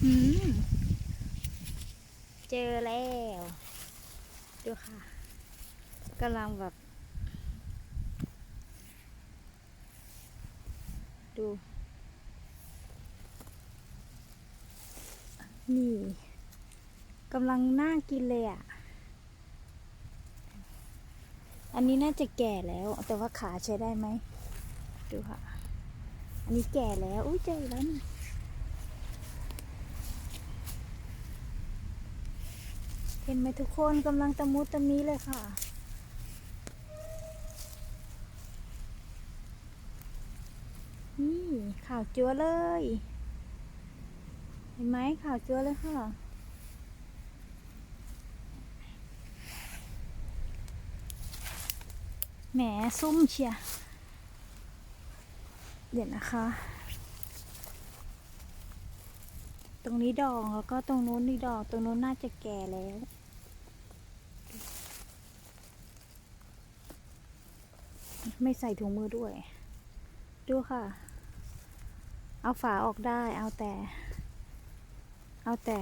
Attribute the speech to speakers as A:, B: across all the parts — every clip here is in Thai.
A: เจอแล้ว ดูค่ะกำลังแบบ ดู นี่กำลังน่ากินเลยอะ อันนี้น่าจะแก่แล้ว แต่ว่าขาใช้ได้ไหม ดูค่ะ อันนี้แก่แล้ว อุ้ยเจอแล้วนี่ ห็นไหมทุกคนกำลังตะมุตะมีเลยค่ะ นี่ข่าวจัวเลย เห็นไหมข่าวจัวเลยค่ะแหมซุ่มเชียเดี๋ยวนะคะ ตรงนี้ดอกแล้วก็ตรงนู้นนี่ดอกตรงนู้นน่าจะแก่แล้ว ไม่ใส่ถุงมือด้วย ดูค่ะ เอาฝาออกได้ เอาแต่ เอาแต่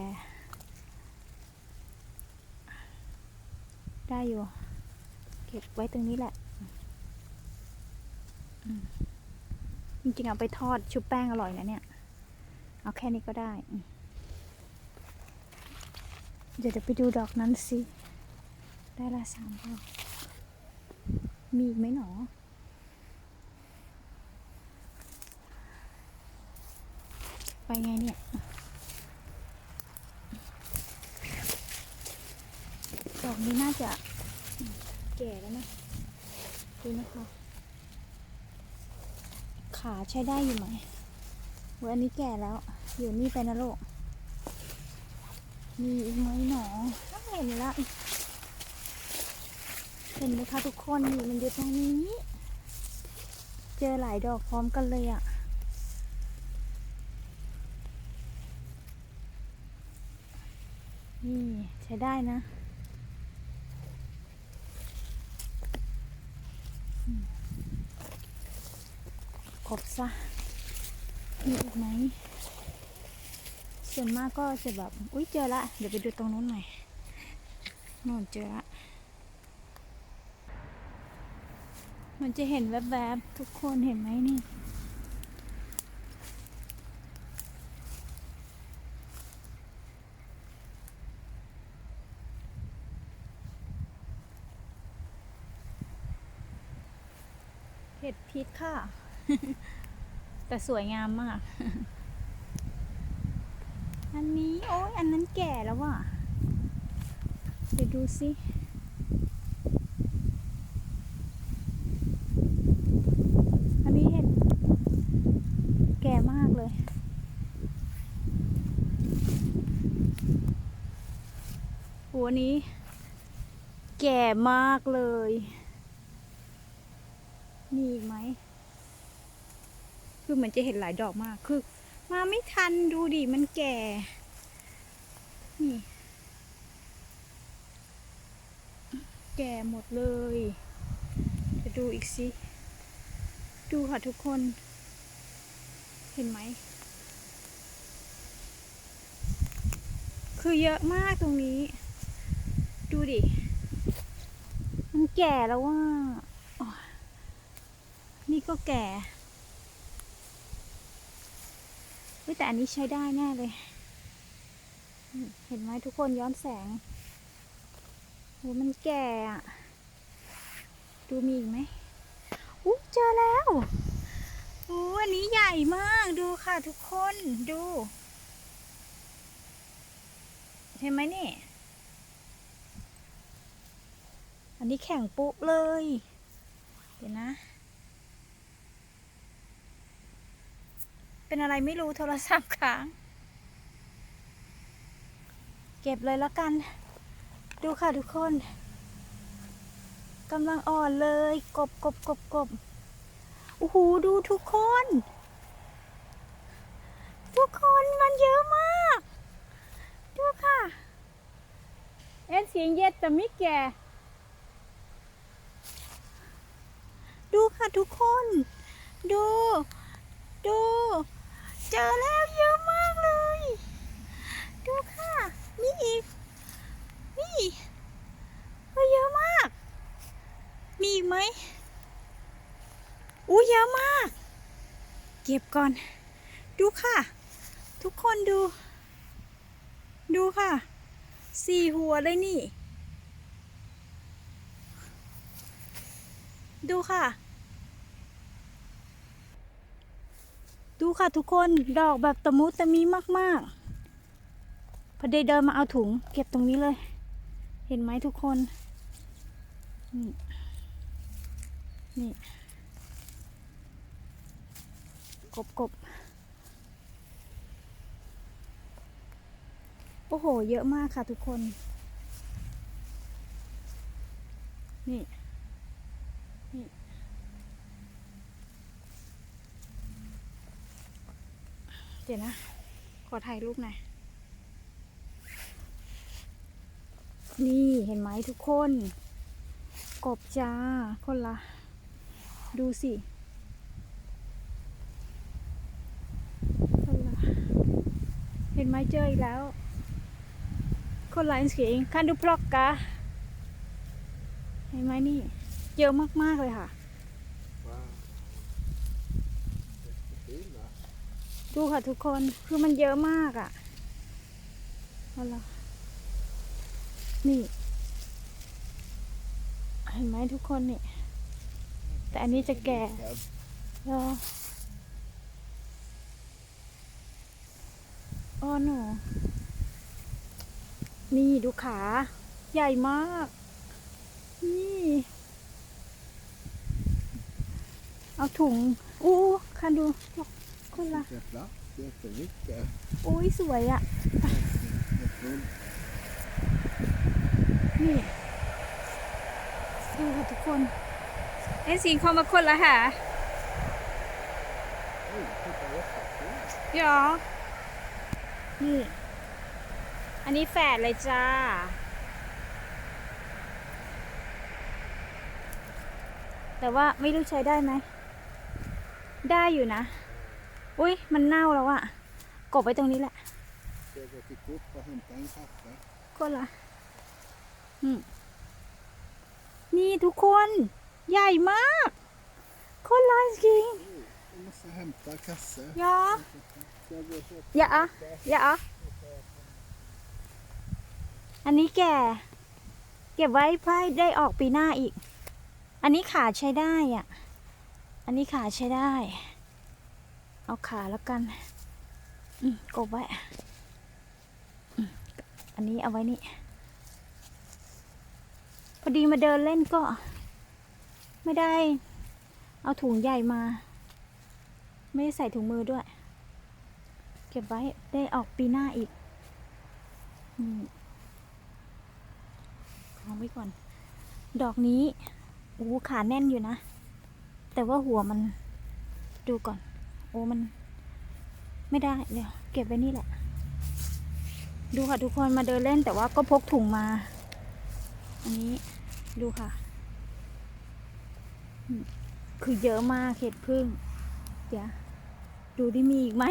A: ได้อยู่ เก็บไว้ตรงนี้แหละ จริงๆเอาไปทอดชุบแป้งอร่อยนะเนี่ย เอาแค่นี้ก็ได้ เดี๋ยวเดี๋ยวไปดูดอกนั้นสิ ได้ละสามดอกมีอีกไหมหนอ ไปไงเนี่ยดอกนี้น่าจะแก่แล้วนะดูนะคะ ขาใช้ได้อยู่ไหมวันนี้แก่แล้ว อยู่นี่ไปนะโลกมีอีกไหมหนอเห็นแล้วเห็นไหมคะทุกคนนี่มันอยู่ตรงนี้ เจอหลายดอกพร้อมกันเลยอะ่ะ นี่ใช้ได้นะกบซะ มีอีกไหม ส่วนมากก็จะแบบ อุ้ยเจอละ เดี๋ยวไปดูตรงนู้นหน่อยนู่นเจอละมันจะเห็นแวบๆ ทุกคนเห็นไหมนี่ ห็ดพิษค่ะ แต่สวยงามมาก อันนี้ โอ้ยอันนั้นแก่แล้วว่ะ เดี๋ยวดูสิอันนี้เห็ดแก่มากเลยหัวนี้แก่มากเลย มีอีกไหม คือเหมือนจะเห็นหลายดอกมาก คือ มาไม่ทันดูดิ มันแก่ นี่ แก่หมดเลย จะดูอีกสิ ดูค่ะทุกคน เห็นไหม คือเยอะมากตรงนี้ ดูดิ มันแก่แล้วว่า ก็แก่แต่อันนี้ใช้ได้แน่เลย เห็นไหมทุกคนย้อนแสงโหมันแก่อะดูมีอีกไหมอู้เจอแล้วอู้อันนี้ใหญ่มากดูค่ะทุกคนดูเห็นไหมนี่ อันนี้แข็งปุ๊เลย เดี๋ยวนะ เป็นอะไรไม่รู้โทรศัพท์ค้าง เก็บเลยแล้วกัน ดูค่ะทุกคนกำลังอ่อนเลย กบกบกบกบโอ้โหดูทุกคน ทุกคนมันเยอะมาก ดูค่ะ เอ็นเสียงเย็ดแต่ไม่แก่ ดูค่ะทุกคน ดู ดู เจอแล้วเยอะมากเลย ดูค่ะ มีอีก นี่เยอะมาก มีอีกไหมอู้เยอะมาก เก็บก่อน ดูค่ะ ทุกคนดู ดูค่ะ สี่หัวเลยนี่ ดูค่ะ ดูค่ะทุกคนดอกแบบตะมุตะมีมาก ๆ พอดีเดินมาเอาถุง เก็บตรงนี้เลย เห็นไหมทุกคน นี่นี่กบกบโอ้โห เยอะมากค่ะทุกคน นี่ นี่ เดี๋ยวนะ ขอถ่ายรูปหน่อย นี่เห็นไหมทุกคน กบจ้า คนละ ดูสิคนละเห็นไหมเจออีกแล้ว คนละอินสกิงคันดูพลอกกะ เห็นไหมนี่ เยอะมาก ๆ เลยค่ะ ดูค่ะทุกคนคือมันเยอะมากอะ่ะเอาละนี่ เห็นไหมทุกคนนี่ แต่อันนี้จะแก่
B: Ja,
A: รออ้อหนูนี่ดูขา ใหญ่มาก นี่ เอาถุง อู้คันดู คนละ
B: jätteplats, jättemycket.
A: อุ้ยสวยอะ่ะ
B: Jätteroligt.
A: นี่ดูค่ะทุกคนไอ้สิงเข้ามาคนละค่ะ
B: Oj, titta jättefint.
A: หรอนี่ อันนี้แฝดเลยจ้าแต่ว่าไม่รู้ใช้ได้ไหม ได้อยู่นะ อุ้ยมันเน่าแล้วอะกบไว้ตรงนี้แหละคนละนี่ทุกคนใหญ่มากคนละจริงยอ
B: Ska jag gå och köpa
A: อย่าอะอย่าอะอันนี้แก่ เก็บไว้เพื่อได้ออกปีหน้าอีก อันนี้ขาใช้ได้อะ อันนี้ขาใช้ได้ เอาขาแล้วกันกบไว้ อันนี้เอาไว้นี่ พอดีมาเดินเล่นก็ ไม่ได้ เอาถุงใหญ่มา ไม่ได้ใส่ถุงมือด้วย เก็บไว้ได้ออกปีหน้าอีกอืมเอาไว้ก่อน ดอกนี้โอ้ขาแน่นอยู่นะ แต่ว่าหัวมันดูก่อน โอ้มันไม่ได้เดี๋ยวเก็บไว้นี่แหละ ดูค่ะทุกคนมาเดินเล่นแต่ว่าก็พกถุงมา อันนี้ดูค่ะ คือเยอะมากเห็ดพึ่ง เดี๋ยวดูดิมีอีกไหม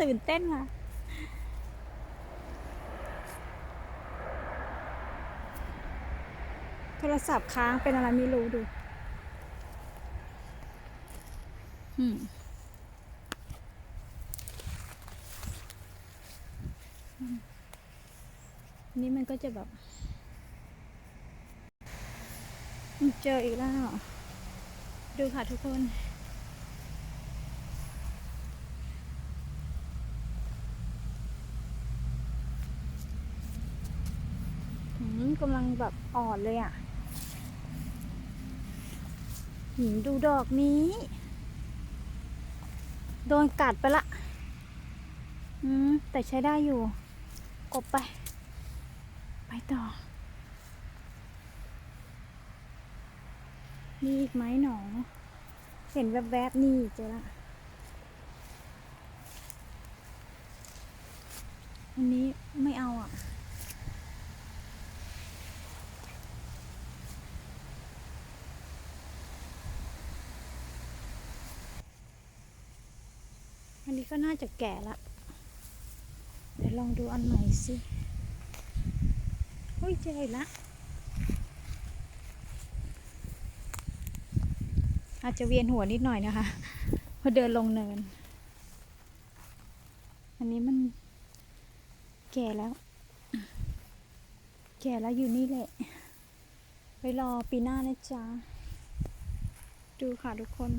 A: ตื่นเต้นค่ะ โทรศัพท์ค้างเป็นอะไรไม่รู้ดู อืมอืมอั นี่มันก็จะแบบเจออีกแล้ว ดูค่ะทุกคนหืมกำลังแบบอ่อนเลยอะหืมดูดอกนี้ โดนกัดไปละอืมแต่ใช้ได้อยู่ กบไป ไปต่อ มีอีกไหมหนอเห็นแวบๆนี่เจอละอันนี้ไม่เอาอะอันนี้ก็น่าจะแก่ละ ดี๋ยวลองดูอันใหม่สิเฮ้ยเจอละอาจจะเวียนหัวนิดหน่อยนะคะเพอเดินลงเนิน อันนี้มันแก่แล้ว แก่แล้วอยู่นี่แหละ ไปรอปีหน้านะจ๊ะ ดูค่ะทุกคน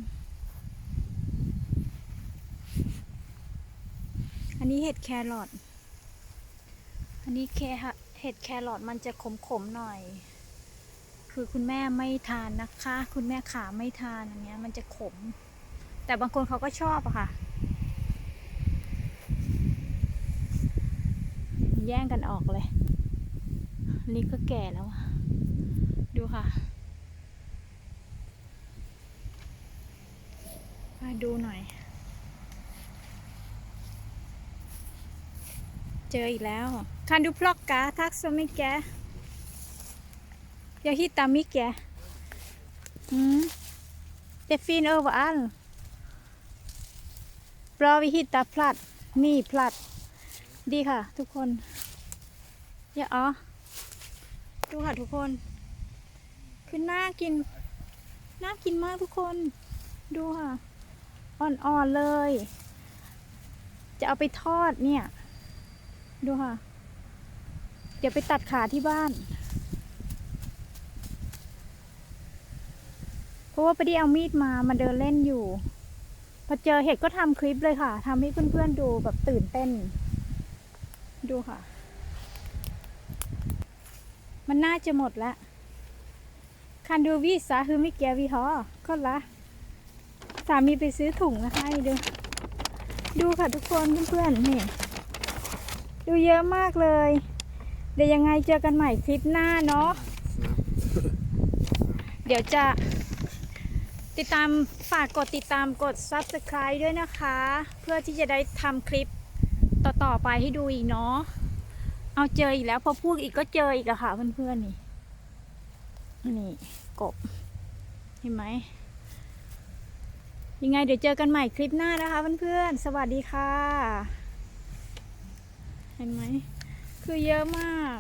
A: อันนี้เห็ดแครอท อันนี้แคฮะเห็ดแครอทมันจะขมๆหน่อย คือคุณแม่ไม่ทานนะคะ คุณแม่ขาไม่ทานอันเนี้ยมันจะขม แต่บางคนเขาก็ชอบอะค่ะ แย่งกันออกเลยอันนี่ก็แก่แล้ว ดูค่ะมาดูหน่อย เจ ออีกแล้ว kan du plocka tack så mycket jag hittar mycket mm. det är fin överallt bra vi hittar platt นี่พลัด ดีค่ะ ทุกคนอย่าอ๋อดูค่ะทุกคนคือน่ากิน น่ากินมากทุกคน ดูค่ะ อ่อนๆเลย จะเอาไปทอดเนี่ย ดูค่ะ เดี๋ยวไปตัดขาที่บ้าน เพราะว่าไปได้เอามีดมามาเดินเล่นอยู่ พอเจอเห็ดก็ทำคลิปเลยค่ะทำให้เพื่อนๆดูแบบตื่นเต้น ดูค่ะ มันน่าจะหมดแล้วคันดูวิสาคือไม่เกียวีหอก็ละสามีไปซื้อถุงมาให้ดู ดูค่ะทุกคนเพื่อนๆนี่ ดูเยอะมากเลย เดี๋ยวยังไงเจอกันใหม่คลิปหน้าเนาะเดี๋ยวจะติดตามฝากกดติดตามกด subscribe ด้วยนะคะ เพื่อที่จะได้ทำคลิปต่อๆไปให้ดูอีกเนาะเอาเจออีกแล้วพอพูดอีกก็เจออีกอะค่ะเพื่อนๆนี่นี่กบเห็นไหมยังไงเดี๋ยวเจอกันใหม่คลิปหน้านะคะเพื่อนๆ สวัสดีค่ะ เห็นไหม คือเยอะมาก